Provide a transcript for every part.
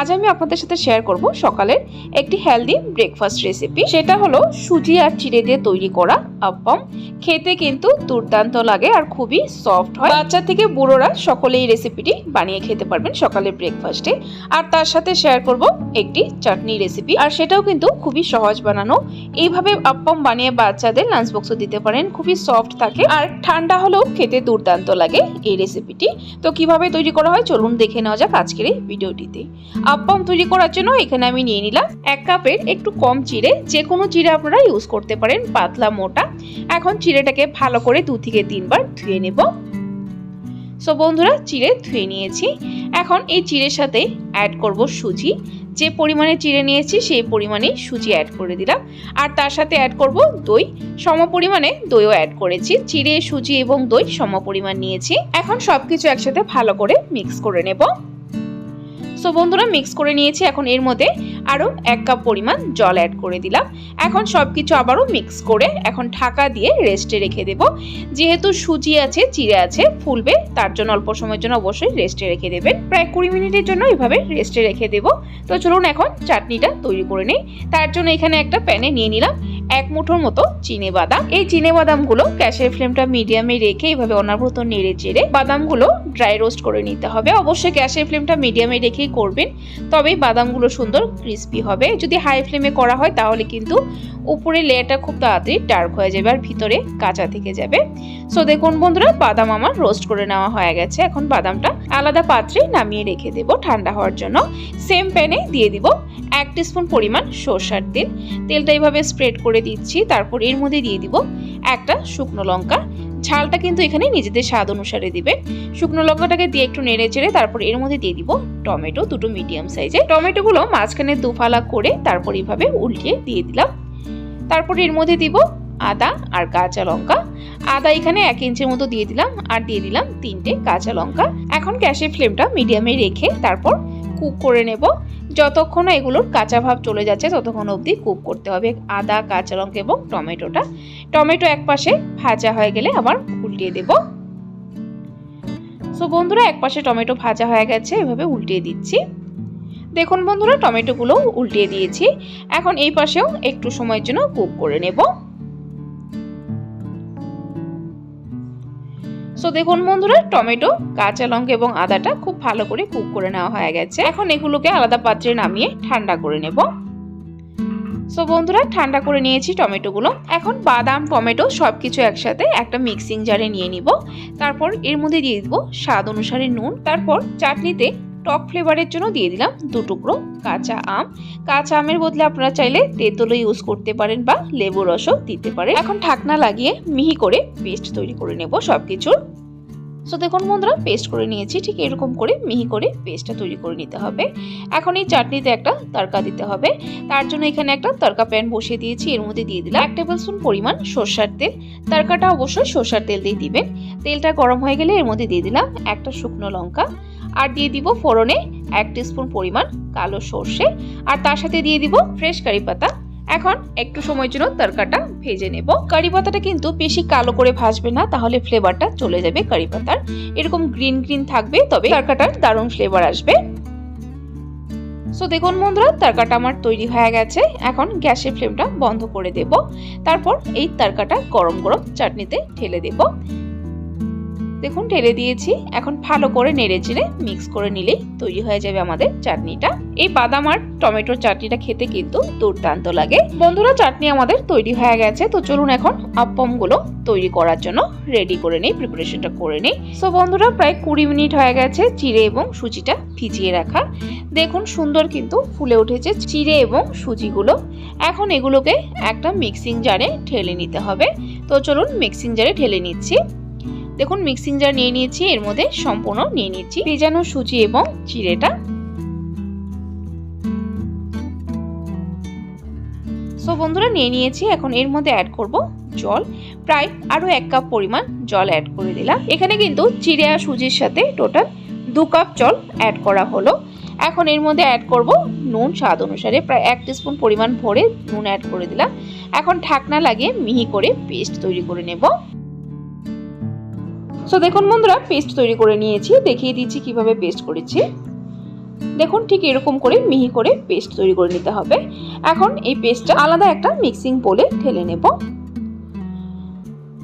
আজ আমি আপনাদের সাথে শেয়ার করব সকালের একটি হেলদি ব্রেকফাস্ট রেসিপি সেটা হলো সুজি আর চিড়ে দিয়ে তৈরি করা আপ্পম খেতে কিন্তু দুর্দান্ত লাগে আর খুবই সফট হয়। বাচ্চা থেকে বুড়োরা সকলে এই রেসিপিটি বানিয়ে খেতে পারবেন সকালের ব্রেকফাস্টে আর তার সাথে শেয়ার করব একটি চাটনি রেসিপি আর সেটাও কিন্তু খুবই সহজ বানানো। এইভাবে আপ্পম বানিয়ে বাচ্চাদের লাঞ্চ বক্সও দিতে পারেন। খুবই সফট থাকে। আর ঠান্ডা হলেও খেতে দুর্দান্ত লাগে এই রেসিপিটি তো কীভাবে তৈরি করা হয় চলুন দেখে নেওয়া যাক আজকের এই ভিডিওটিতে আপ্পম তৈরি করার জন্য এখানে আমি নিয়ে নিলাম এক কাপের একটু কম চিড়ে যে কোনো চিড়ে আপনারা ইউজ করতে পারেন, পাতলা, মোটা। এখন চিড়েটাকে ভালো করে দু থেকে তিনবার ধুয়ে নেব। সো বন্ধুরা চিড়ে ধুয়ে নিয়েছি। এখন এই চিড়ের সাথে অ্যাড করব সুজি। যে পরিমাণে চিড়ে নিয়েছি, সেই পরিমাণে সুজি অ্যাড করে দিলাম। আর তার সাথে অ্যাড করব দই। সম পরিমাণে দইও অ্যাড করেছি। চিড়ে সুজি এবং দই সম পরিমাণ নিয়েছি। এখন সব কিছু একসাথে ভালো করে মিক্স করে নেব। সো বন্ধুরা মিক্স করে নিয়েছি এখন এর মধ্যে আরও এক কাপ পরিমাণ জল অ্যাড করে দিলাম। এখন সব কিছু আবারও মিক্স করে এখন ঢাকা দিয়ে রেস্টে রেখে দেব। যেহেতু সুজি আছে চিড়ে আছে, ফুলবে, তার জন্য অল্প সময়ের জন্য অবশ্যই রেস্টে রেখে দেবেন। প্রায় কুড়ি মিনিটের জন্য এভাবে রেস্টে রেখে দেব। তো চলুন এখন চাটনিটা তৈরি করে নিই। তার জন্য এখানে একটা প্যানে নিয়ে নিলাম। এক মুঠোর মতো চিনে বাদাম। এই চিনে বাদামগুলো গ্যাসের ফ্লেমটা মিডিয়ামে রেখে এইভাবে অনাবৃত নেড়ে চেড়ে বাদামগুলো ড্রাই রোস্ট করে নিতে হবে। অবশ্যই গ্যাসের ফ্লেমটা মিডিয়ামে রেখেই করবেন, তবে বাদামগুলো সুন্দর ক্রিস্পি হবে। যদি হাই ফ্লেমে করা হয় তাহলে কিন্তু উপরে লেয়ারটা খুব তাড়াতাড়ি ডার্ক হয়ে যাবে আর ভিতরে কাঁচা থেকে যাবে। সো দেখুন বন্ধুরা, বাদাম আমার রোস্ট করে নেওয়া হয়ে গেছে। এখন বাদামটা আলাদা পাত্রে নামিয়ে রেখে দেব ঠান্ডা হওয়ার জন্য। সেম প্যানে দিয়ে দিব এক স্পুন পরিমাণ সর্ষার তেল। তেলটা এইভাবে স্প্রেড করে দিচ্ছি, তারপর এর মধ্যে দিয়ে দিব একটা শুকনো লঙ্কা। ঝালটা কিন্তু এখানে নিজেদের স্বাদ অনুসারে দিবে শুকনো লঙ্কাটাকে দিয়ে একটু নেড়ে চেড়ে তারপর এর মধ্যে দিয়ে দিব টমেটো, দুটো মিডিয়াম সাইজে টমেটোগুলো মাঝখানে দুফালা করে তারপর এইভাবে উল্টিয়ে দিয়ে দিলাম। তারপর এর মধ্যে দিব আদা আর কাঁচা লঙ্কা। আদা এখানে এক ইঞ্চের মতো দিয়ে দিলাম আর দিয়ে দিলাম তিনটে কাঁচা লঙ্কা। এখন গ্যাসের ফ্লেমটা মিডিয়ামে রেখে তারপর কুক করে নেব। যতক্ষণ এগুলোর কাঁচা ভাব চলে যাচ্ছে, ততক্ষণ অবধি কুক করতে হবে। আদা, কাঁচা লঙ্কা এবং টমেটোটা। টমেটো এক পাশে ভাজা হয়ে গেলে আবার উল্টিয়ে দেব। সো বন্ধুরা এক পাশে টমেটো ভাজা হয়ে গেছে, এভাবে উল্টিয়ে দিচ্ছি। দেখুন বন্ধুরা টমেটোগুলো উল্টিয়ে দিয়েছি। এখন এই পাশেও একটু সময়ের জন্য কুক করে নেব। সো দেখুন বন্ধুরা, টমেটো, কাঁচা লঙ্কা এবং আদাটা খুব ভালো করে কুক করে নেওয়া হয়ে গেছে। এখন এগুলোকে আলাদা পাত্রে নামিয়ে ঠান্ডা করে নেব। সো বন্ধুরা, ঠান্ডা করে নিয়েছি টমেটোগুলো। এখন বাদাম, টমেটো সব কিছু একসাথে একটা মিক্সিং জারে নিয়ে নিব। তারপর এর মধ্যে দিয়ে দিব স্বাদ অনুসারে নুন। তারপর চাটনিতে টক ফ্লেভারের জন্য দিয়ে দিলাম দু টুকরো কাঁচা আম। কাঁচা আমের বদলে আপনারা চাইলে তেঁতুলো ইউজ করতে পারেন বা লেবু রসও দিতে পারেন। এখন ঢাকনা লাগিয়ে মিহি করে পেস্ট তৈরি করে নেব সব কিছুর সো দেখুন বন্ধুরা পেস্ট করে নিয়েছি, ঠিক এরকম করে মিহি করে পেস্টটা তৈরি করে নিতে হবে। এখন এই চাটনিতে একটা তরকা দিতে হবে। তার জন্য এখানে একটা তরকা প্যান বসিয়ে দিয়েছি, এর মধ্যে দিয়ে দিলাম এক টেবিল স্পুন পরিমাণ সর্ষার তেল। তরকাটা অবশ্যই সর্ষার তেল দিয়ে দিবেন। তেলটা গরম হয়ে গেলে এর মধ্যে দিয়ে দিলাম একটা শুকনো লঙ্কা। আর দিয়ে দিব ফোড়নে এক স্পুন পরিমাণ কালো সর্ষে, আর তার সাথে দিয়ে দিব ফ্রেশ কারি পাতা। এখন একটু সময়ের জন্য তরকাটা ভেজে নেব। কারি পাতাটা কিন্তু বেশি কালো করে ভাজবে না, তাহলে ফ্লেভারটা চলে যাবে কারি পাতার। এরকম গ্রিন গ্রিন থাকবে, তবে তরকাটার দারুণ ফ্লেভার আসবে। সো দেখুন বন্ধুরা, তরকাটা আমার তৈরি হয়ে গেছে। এখন গ্যাসের ফ্লেমটা বন্ধ করে দেব। তারপর এই তরকাটা গরম গরম চাটনিতে ঢেলে দেব। দেখুন, ঢেলে দিয়েছি। এখন ভালো করে নেড়ে চেড়ে মিক্স করে নিলেই তৈরি হয়ে যাবে আমাদের চাটনিটা। এই বাদাম আর টমেটোর চাটনিটা খেতে কিন্তু দুর্দান্ত লাগে। বন্ধুরা, চাটনি আমাদের তৈরি হয়ে গেছে। তো চলুন এখন আপ্পমগুলো তৈরি করার জন্য রেডি করে নিই প্রিপারেশনটা করে নিই। সো বন্ধুরা, প্রায় কুড়ি মিনিট হয়ে গেছে চিড়ে এবং সুজিটা ভিজিয়ে রাখা দেখুন, সুন্দর কিন্তু ফুলে উঠেছে চিড়ে এবং সুজিগুলো। এখন এগুলোকে একটা মিক্সিং জারে ঢেলে নিতে হবে। তো চলুন মিক্সিং জারে ঢেলে নিচ্ছি। দেখুন মিক্সিং জার নিয়ে নিয়েছি, এর মধ্যে সম্পূর্ণ নিয়ে নিচ্ছি। ভেজানো সুজি এবং চিড়েটা সো বন্ধুরা, নিয়ে নিয়েছি। এখন এর মধ্যে অ্যাড করব জল। প্রায় আরও এক কাপ পরিমাণ জল অ্যাড করে দিলাম। এখানে কিন্তু চিড়ে আর সুজির সাথে টোটাল দু কাপ জল অ্যাড করা হলো। এখন এর মধ্যে অ্যাড করব নুন। স্বাদ অনুসারে প্রায় এক স্পুন পরিমাণ ভরে নুন অ্যাড করে দিলাম। এখন ঢাকনা লাগিয়ে মিহি করে পেস্ট তৈরি করে নেব। সো দেখুন বন্ধুরা পেস্ট তৈরি করে নিয়েছি। দেখিয়ে দিচ্ছি কীভাবে পেস্ট করেছি। দেখুন, ঠিক এরকম করে মিহি করে পেস্ট তৈরি করে নিতে হবে। এখন এই পেস্টটা আলাদা একটা মিক্সিং বলে ঢেলে নেব।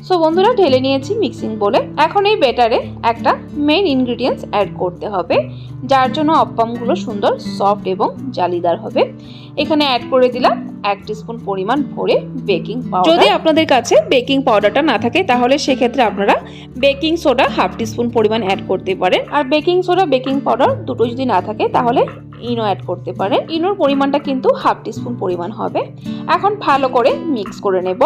সো বন্ধুরা, ঢেলে নিয়েছি মিক্সিং বলে এখন এই ব্যাটারে একটা মেইন ইনগ্রিডিয়েন্টস অ্যাড করতে হবে। যার জন্য অপ্পামগুলো সুন্দর সফট এবং জালিদার হবে। এখানে অ্যাড করে দিলাম এক স্পুন পরিমাণ ভরে বেকিং পাউডার। যদি আপনাদের কাছে বেকিং পাউডারটা না থাকে তাহলে সেক্ষেত্রে আপনারা বেকিং সোডা হাফ টিস্পুন পরিমাণ অ্যাড করতে পারেন। আর বেকিং সোডা বেকিং পাউডার দুটো যদি না থাকে তাহলে ইনো অ্যাড করতে পারেন। ইনোর পরিমাণটা কিন্তু হাফ টিস্পুন পরিমাণ হবে। এখন ভালো করে মিক্স করে নেব।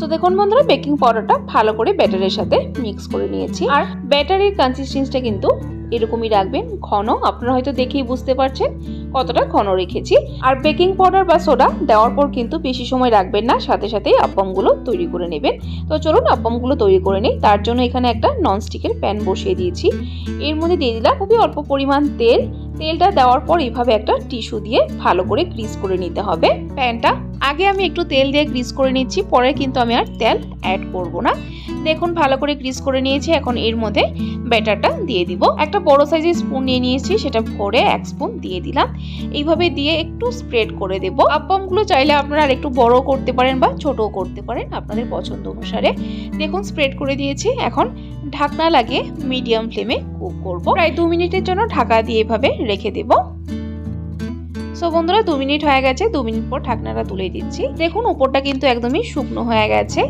সো দেখুন বন্ধুরা বেকিং পাউডারটা ভালো করে ব্যাটারের সাথে মিক্স করে নিয়েছি। আর ব্যাটারির কনসিস্টেন্সিটা কিন্তু এরকমই রাখবেন। ঘন আপনারা হয়তো দেখেই বুঝতে পারছেন। কতটা ঘন রেখেছি। আর বেকিং পাউডার বা সোডা দেওয়ার পর কিন্তু বেশি সময় রাখবেন না, সাথে সাথেই আপ্পমগুলো তৈরি করে নেবেন। তো চলুন আপ্পমগুলো তৈরি করে নিই, তার জন্য এখানে একটা ননস্টিকের প্যান বসিয়ে দিয়েছি। এর মধ্যে দিয়ে দিলাম খুবই অল্প পরিমাণ তেল। তেলটা দেওয়ার পর এইভাবে একটা টিস্যু দিয়ে ভালো করে গ্রিস করে নিতে হবে। প্যানটা আগে আমি একটু তেল দিয়ে গ্রিস করে নিচ্ছি, পরে কিন্তু আমি আর তেল অ্যাড করব না। দেখুন, ভালো করে গ্রিস করে নিয়েছি, এখন এর মধ্যে ব্যাটারটা দিয়ে দিব। একটা বড় সাইজের স্পুন নিয়ে নিয়েছি, সেটা ভরে এক স্পুন দিয়ে দিলাম। এইভাবে দিয়ে একটু স্প্রেড করে দেব। আপ্পামগুলো চাইলে আপনারা আর একটু বড় করতে পারেন বা ছোটও করতে পারেন আপনাদের পছন্দ অনুসারে। দেখুন স্প্রেড করে দিয়েছি, এখন ঢাকনা লাগিয়ে মিডিয়াম ফ্লেমে কুক করব। প্রায় দু মিনিটের জন্য ঢাকা দিয়ে এভাবে রেখে দেব। সো বন্ধুরা, দু মিনিট হয়ে গেছে, দু মিনিট পর ঢাকনাটা তুলে দিচ্ছি। দেখুন, উপরটা কিন্তু একদমই শুকনো হয়ে গেছে।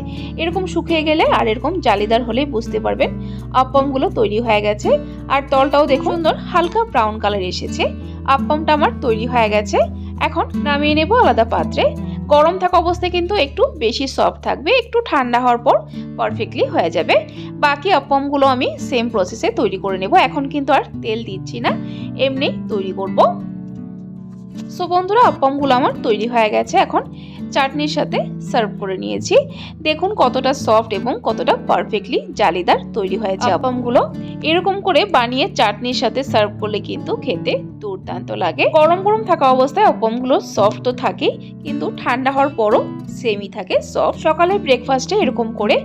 এরকম শুকিয়ে গেলে আর এরকম জালিদার হলেই বুঝতে পারবেন আপ্পামগুলো তৈরি হয়ে গেছে। আর তলটাও দেখুন, সুন্দর হালকা ব্রাউন কালার এসেছে। আপ্পামটা আমার তৈরি হয়ে গেছে। এখন নামিয়ে নেব আলাদা পাত্রে। গরম থাকা অবস্থায় কিন্তু একটু বেশি সফট থাকবে, একটু ঠান্ডা হওয়ার পর পারফেক্টলি হয়ে যাবে। বাকি আপ্পামগুলো আমি সেম প্রসেসে তৈরি করে নেব। এখন কিন্তু আর তেল দিচ্ছি না, এমনি তৈরি করব। সো বন্ধুরা আপ্পামগুলো আমার তৈরি হয়ে গেছে। এখন চাটনির সাথে সার্ভ করে নিয়েছি। দেখুন কতটা সফট এবং কতটা পারফেক্টলি জালিদার তৈরি হয়েছে আপ্পামগুলো। এরকম করে বানিয়ে চাটনির সাথে সার্ভ করলে কিন্তু খেতে দুর্দান্ত লাগে। গরম গরম থাকা অবস্থায় আপ্পামগুলো সফট তো থাকেই কিন্তু ঠান্ডা হওয়ার পরও সেমই থাকে সফট সকালে ব্রেকফাস্টে এরকম করে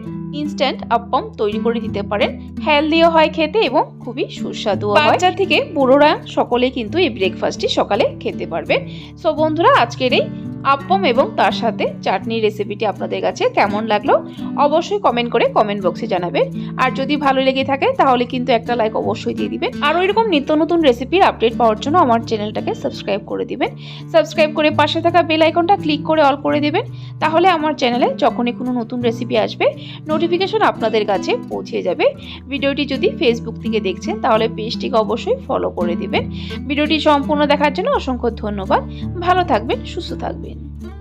ইনস্ট্যান্ট আপম তৈরি করে দিতে পারেন। হেলদিও হয় খেতে এবং খুবই সুস্বাদু বাচ্চা থেকে বুড়োরা সকলে কিন্তু এই ব্রেকফাস্টটি সকালে খেতে পারবে। সো বন্ধুরা, আজকের এই আপ্পম এবং তার সাথে চাটনির রেসিপিটি আপনাদের কাছে কেমন লাগল অবশ্যই কমেন্ট করে কমেন্ট বক্সে জানাবেন। আর যদি ভালো লেগে থাকে, তাহলে কিন্তু একটা লাইক অবশ্যই দিয়ে দিবেন। আরও এরকম নিত্য নতুন রেসিপির আপডেট পাওয়ার জন্য আমার চ্যানেলটাকে সাবস্ক্রাইব করে দিবেন। সাবস্ক্রাইব করে পাশে থাকা বেল আইকনটা ক্লিক করে অল করে দেবেন। তাহলে আমার চ্যানেলে যখনই কোনো নতুন রেসিপি আসবে নোটিফিকেশন আপনাদের কাছে পৌঁছে যাবে। ভিডিওটি যদি ফেসবুক থেকে দেখছেন, তাহলে পেজটিকে অবশ্যই ফলো করে দিবেন। ভিডিওটি সম্পূর্ণ দেখার জন্য অসংখ্য ধন্যবাদ। ভালো থাকবেন, সুস্থ থাকবেন। 云